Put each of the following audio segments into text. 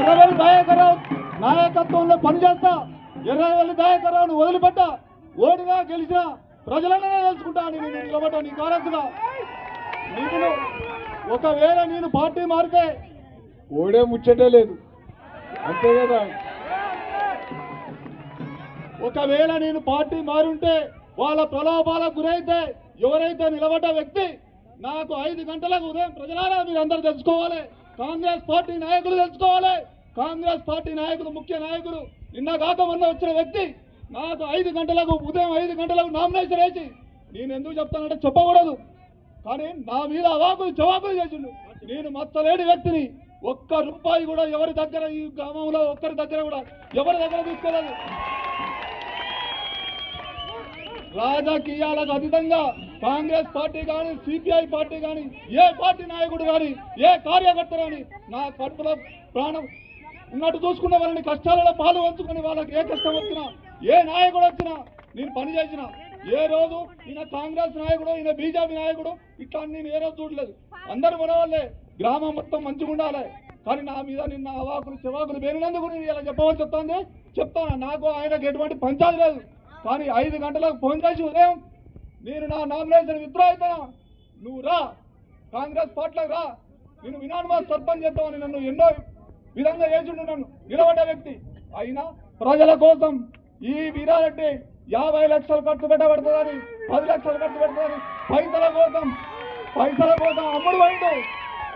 ఎర్రవల్లి దయాకరావు నాయకత్వంలో పనిచేస్తా. ఎర్రవల్లి దయాకరావును వదిలిపెట్ట. ఓడిగా గెలిచిన ప్రజలనే తెలుసుకుంటా నేను నిలబడ్డా నీ కారసుగా నీకు ఒకవేళ నేను పార్టీ మారితే ఓడే ముచ్చటే లేదు. అంతే కదా? ఒకవేళ నేను పార్టీ మారుంటే వాళ్ళ ప్రలోభాలకు గురైతే ఎవరైతే నిలబడ్డ వ్యక్తి నాకు ఐదు గంటలకు ఉదయం ప్రజలారా మీరు అందరు తెలుసుకోవాలి. కాంగ్రెస్ పార్టీ నాయకులు తెలుసుకోవాలి. కాంగ్రెస్ పార్టీ నాయకులు ముఖ్య నాయకులు. నిన్న కాక మొన్న వచ్చిన వ్యక్తి నాకు ఐదు గంటలకు ఉదయం ఐదు గంటలకు నామినేషన్ వేసి నేను ఎందుకు చెప్తానంటే చెప్పకూడదు. కానీ నా మీద అవాకులు జవాకులు చేసిండు. నేను మచ్చలేని వ్యక్తిని ఒక్క రూపాయి కూడా ఎవరి దగ్గర ఈ గ్రామంలో ఒక్కరి దగ్గర కూడా ఎవరి దగ్గర తీసుకోలేదు. రాజకీయాలకు అతీతంగా కాంగ్రెస్ పార్టీ కానీ సిపిఐ పార్టీ కానీ ఏ పార్టీ నాయకుడు కానీ ఏ కార్యకర్త కానీ నా కడుపులో ప్రాణం ఉన్నట్టు చూసుకున్న వాళ్ళని కష్టాలలో పాలు పంచుకొని వాళ్ళకి ఏ కష్టం వచ్చినా ఏ నాయకుడు వచ్చినా నేను పని చేసిన ఏ రోజు ఈయన కాంగ్రెస్ నాయకుడు ఈయన బీజేపీ నాయకుడు ఇట్లా నేను ఏ రోజు చూడలేదు. అందరు మనవాళ్ళే గ్రామం మొత్తం మంచిగా ఉండాలి. కానీ నా మీద నిన్న అవాకులు చెవాకులు పేరినందుకు నేను ఇలా చెప్పవలసి వస్తుంది. చెప్తాను నాకు ఆయనకు ఎటువంటి పంచాది లేదు. కానీ ఐదు గంటలకు ఫోన్ చేసి ఉదయం నేను నా నామినేషన్ విత్డ్రా అవుతానా నువ్వు రా. కాంగ్రెస్ పార్టీలోకి రా. నేను వినాన్వాస్ సర్పంచ్ చేద్దామని నన్ను ఎన్నో విధంగా చేసిండు నన్ను నిలబడ్డ వ్యక్తి. అయినా ప్రజల కోసం ఈ వీరారెడ్డి యాభై లక్షలు ఖర్చు పెట్టబడుతుందని పది లక్షలు ఖర్చు పెడుతుందని పైసల కోసం పైసల కోసం అమ్ముడు పోయిండు.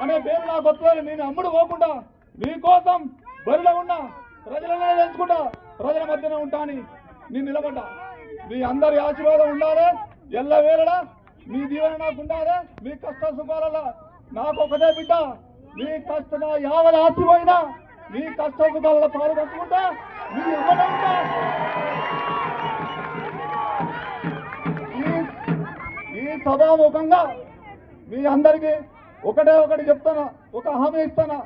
అనే పేరు నాకు వస్తుందని నేను అమ్ముడు పోకుండా మీకోసం బరిలో ఉన్నా ప్రజలనే తెలుసుకుంటా. ప్రజల మధ్యనే ఉంటా అని నేను నిలబడ్డా. మీ అందరి ఆశీర్వాదం ఉండాలి. ఎల్ల మీ దీవెన నాకు ఉండాలి. మీ కష్ట సుఖాలలో. నాకు ఒకటే బిడ్డ. మీ కష్ట యావల ఆశీర్వైనా. మీ కష్ట సుఖాలలో పాలు పంచుకుంటా మీ ఇవ్వడం ఈ- ఈ సభాముఖంగా మీ అందరికీ ఒకటే ఒకటి చెప్తానా ఒక హామీ ఇస్తానా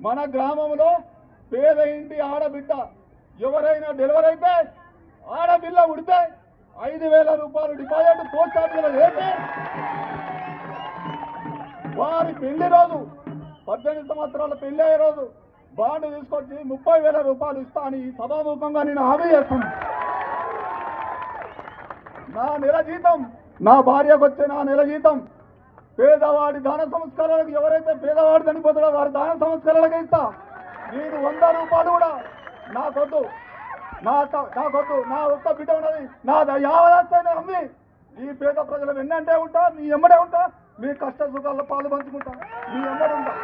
మన గ్రామంలో పేద ఇంటి ఆడబిడ్డ ఎవరైనా డెలివరీ అయితే ఆడపిల్ల ఉడితే ఐదు వేల రూపాయలు డిపాజిట్ పోస్ట్ ఆఫీసులో వేసి వారి పెళ్ళి రోజు పద్దెనిమిది సంవత్సరాల పెళ్ళి అయ్యే రోజు బాండ్ తీసుకొచ్చి ముప్పై వేల రూపాయలు ఇస్తా అని ఈ సభాముఖంగా నేను హామీ చేస్తున్నాను నా నెల జీతం నా భార్యకు వచ్చే నా నెల జీతం పేదవాడి దాన సంస్కారాలకు ఎవరైతే పేదవాడు చనిపోతాడో వారి దాన సంస్కారాలకు ఇస్తా. నేను వంద రూపాయలు కూడా నాకొద్దు నా త- నాకొద్దు నా ఒక్క బిడ్డ ఉన్నది. నా యావదాస్తాన్ని అమ్మి ఈ పేద ప్రజలు వెన్నంటే ఉంటా మీ ఎమ్మడే ఉంటా మీ కష్ట సుఖాల్లో పాలు పంచుకుంటా. మీ ఎమ్మడే ఉంటా.